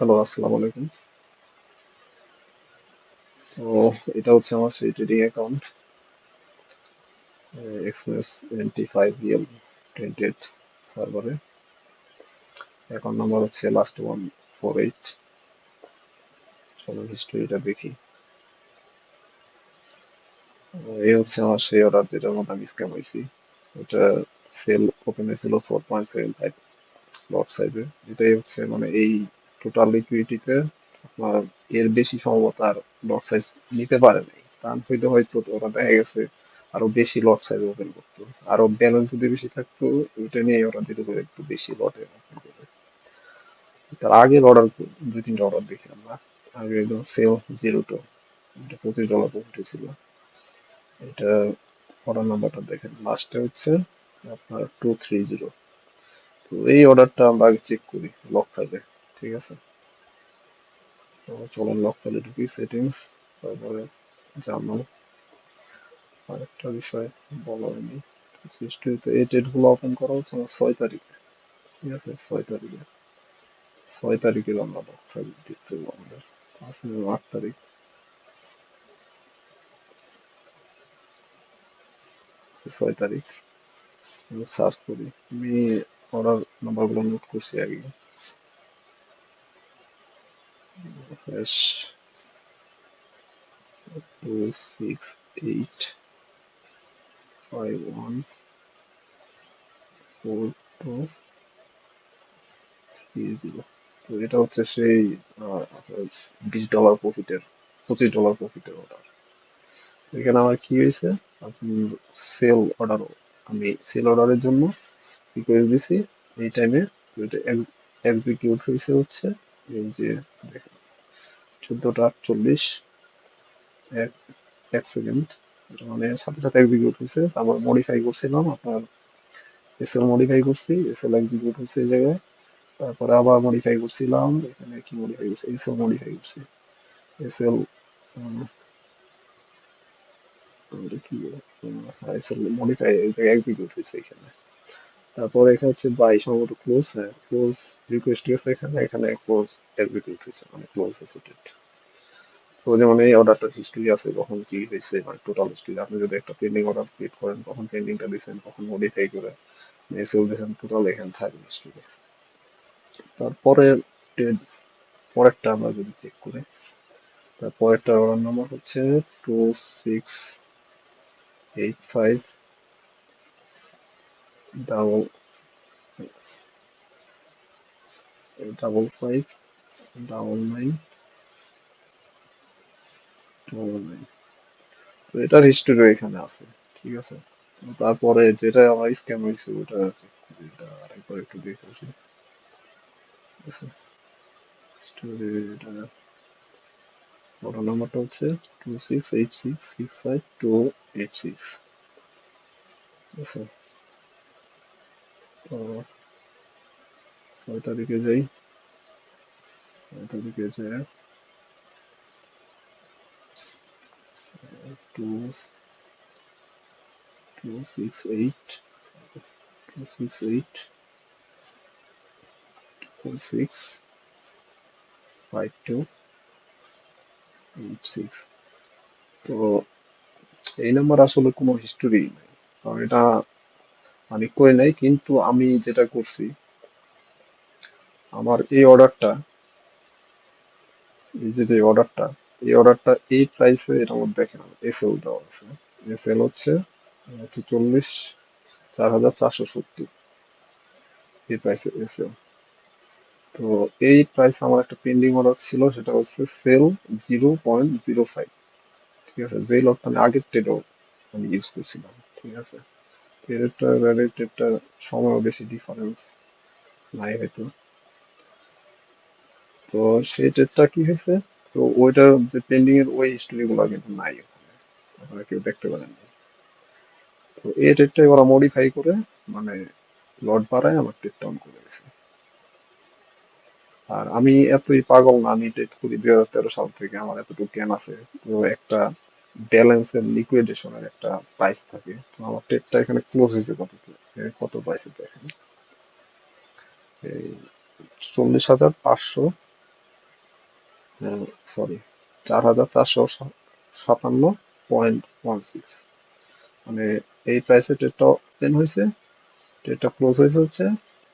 Hello আসসালামু আলাইকুম। তো, এটা হচ্ছে আমার সেই trading account XS NT five EL twenty সার্ভারে অ্যাকাউন্ট নাম্বার হচ্ছে লাস্ট ওয়ান ফোর এইট চলো হিস্ট্রিটা দেখি। এই হচ্ছে আমার সেই অর্ডার যেটার মধ্যে আমি স্ক্যাম হয়েছি। এটা সেল ওপেন হয়েছিল four point seven five lot সাইজে এটাই হচ্ছে মানে এই টোটাল লিকুইডিটিতে আপনার এর বেশি সম্ভবত আর লট সাইজ নিতে পারে নাই। তা হইলে হয়তো ওরা দেখা গেছে আরও বেশি লট সাইজ ওপেন করতো। আরও ব্যালেন্স যদি বেশি থাকতো, ওইটা নিয়ে ওরা ধীরে ধীরে একটু বেশি লটে ওপেন করবে তার আগের অর্ডার দুই তিনটা অর্ডার দেখি আমরা। আগে একদম সেল জিরো টু এটা পঁচিশ ডলার প্রফিট ছিল। এটা অর্ডার নাম্বারটা দেখেন। লাস্টে হচ্ছে আপনার টু থ্রি জিরো তো এই অর্ডারটা আমরা আগে চেক করি লক ফাইলে ঠিক আছে? তো চলুন লক ফাইলে ঢুকি সেটিংস তারপরে জানো, আরেকটা বিষয় এই ডেটগুলো ওপেন করা হচ্ছে আমার ছয় তারিখে। ঠিক আছে? ছয় তারিখে। ছয় তারিখে আমরা লক ফাইল আমাদের। আট তারিখ। ছয় তারিখ। সার্চ করি। আমি অর্ডার নাম্বারগুলো নোট করছি আগে। Hash two six eight five one four two three zero তো এটা হচ্ছে সেই বিশ ডলার প্রফিটের পঁচিশ ডলার প্রফিটের অর্ডার এখানে আমার কি হয়েছে? আপনি সেল অর্ডার আমি সেল অর্ডারের জন্য রিকোয়েস্ট দিছি। এই টাইমে এক্সিকিউট হয়েছে হচ্ছে, এই যে দেখেন। চোদ্দটা আটচল্লিশ এক এক সেকেন্ড মানে সাথে সাথে এক্সিকিউট হয়েছে। তারপর মডিফাই করছিলাম, আপনার এসএল মডিফাই করছি এসএল এক্সিকিউট হচ্ছে এই জায়গায়। তারপরে আবার মডিফাই করছিলাম, এখানে কি মডিফাই করছি? এসএল মডিফাই করছি। এসএল কি এসএল মডিফাই এক্সিকিউট হয়েছে এখানে। তারপর এখানে হচ্ছে বাই সম্ভবত ক্লোজ হ্যাঁ। ক্লোজ রিকোয়েস্ট গেছে এখানে এখানে ক্লোজ এক্সিকিউট হয়েছে মানে ক্লোজ হয়েছে তো যেমন এই অর্ডারটার হিস্ট্রি আছে, কখন কি হয়েছে মানে টোটাল হিস্ট্রি আপনি যদি একটা পেন্ডিং অর্ডার ক্রিয়েট করেন, কখন পেন্ডিংটা দিচ্ছেন কখন মডিফাই করে মেসেজ দিচ্ছেন টোটাল এখানে থাকবে হিস্ট্রি তারপরে পরেরটা আমরা যদি চেক করি, তারপরেরটা অর্ডার নাম্বার হচ্ছে two six eight five double double five double nine double nine তো এটার হিস্ট্রি এখানে আছে ঠিক আছে তারপরে যেটা আমার স্ক্যাম হয়েছে ওটা আছে এটা আরেকবার একটু দেখে আসি অর্ডার নাম্বারটা হচ্ছে two six eight six six five two eight six তো ছয় তারিখে যাই। ছয় তারিখে যায় two two six eight two six eight two six five two eight six তো এই নাম্বার আসলে কোনো হিস্টোরি নেই। কারণ এটা আমি করে নাই, কিন্তু আমি যেটা করছি, আমার এই অর্ডারটা, এই যে অর্ডারটা, এই অর্ডারটা এই প্রাইসে এটার মধ্যে দেখেন এসএল দেওয়া আছে। এসএল হচ্ছে চল্লিশ চার হাজার চারশো সত্তর। এই প্রাইসে এসএল তো এই প্রাইস আমার একটা পেন্ডিং অর্ডার ছিল, সেটা হচ্ছে sell zero point zero five ঠিক আছে? যে লটটা আমি আগের ট্রেডও আমি ইউজ করছিলাম, ঠিক আছে? সময় বেশি ডিফারেন্স নাই হয়তো। তো সেই কি হয়েছে? তো যে পেন্ডিং এর ওই কিন্তু নাই ওখানে। আপনারা কেউ দেখতে পারেন তো এই ট্রেডটা ওরা মডিফাই করে মানে লট বাড়ায় আমার ট্রেডটা অন করে দিয়েছে। আর আমি এতই পাগল না, আমি ট্রেড করি দুই হাজার তেরো সাল থেকে, আমার এতটুকু জ্ঞান আছে। তো একটা ব্যালেন্সের লিকুইডেশনের একটা প্রাইস থাকে। তো আমার ট্রেডটা এখানে ক্লোজ হয়েছে কত কত প্রাইসে দেখেন। এই চল্লিশ হাজার পাঁচশো। সরি চার হাজার চারশো সাতান্ন পয়েন্ট ওয়ান সিক্স। মানে এই প্রাইসে ট্রেডটা ওপেন হয়েছে। ট্রেডটা ক্লোজ হয়েছে হচ্ছে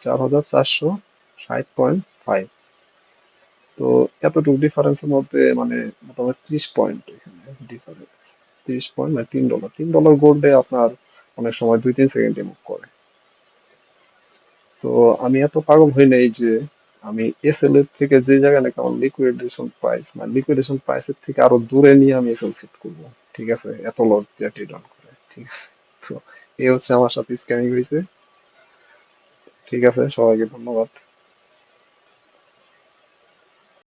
চার হাজার চারশো ষাট পয়েন্ট ফাইভ। তো এতটুকু ডিফারেন্সের মধ্যে মানে মোটামুটি ত্রিশ পয়েন্ট এখানে ডিফারেন্স ত্রিশ পয়েন্ট মানে তিন ডলার তিন ডলার গোল্ডে আপনার অনেক সময় দুই, তিন সেকেন্ডে মুভ করে। তো আমি এত পাগল হই নাই যে আমি এসএল এর থেকে যে জায়গায় নাকি আমার লিকুইডেশন প্রাইস মানে লিকুইডেশন প্রাইসের থেকে আরও দূরে নিয়ে আমি এসএল সেট করব। ঠিক আছে? এত লট করে। ঠিক আছে? তো এই হচ্ছে আমার সাথে স্ক্যামিং হয়েছে ঠিক আছে? সবাইকে ধন্যবাদ।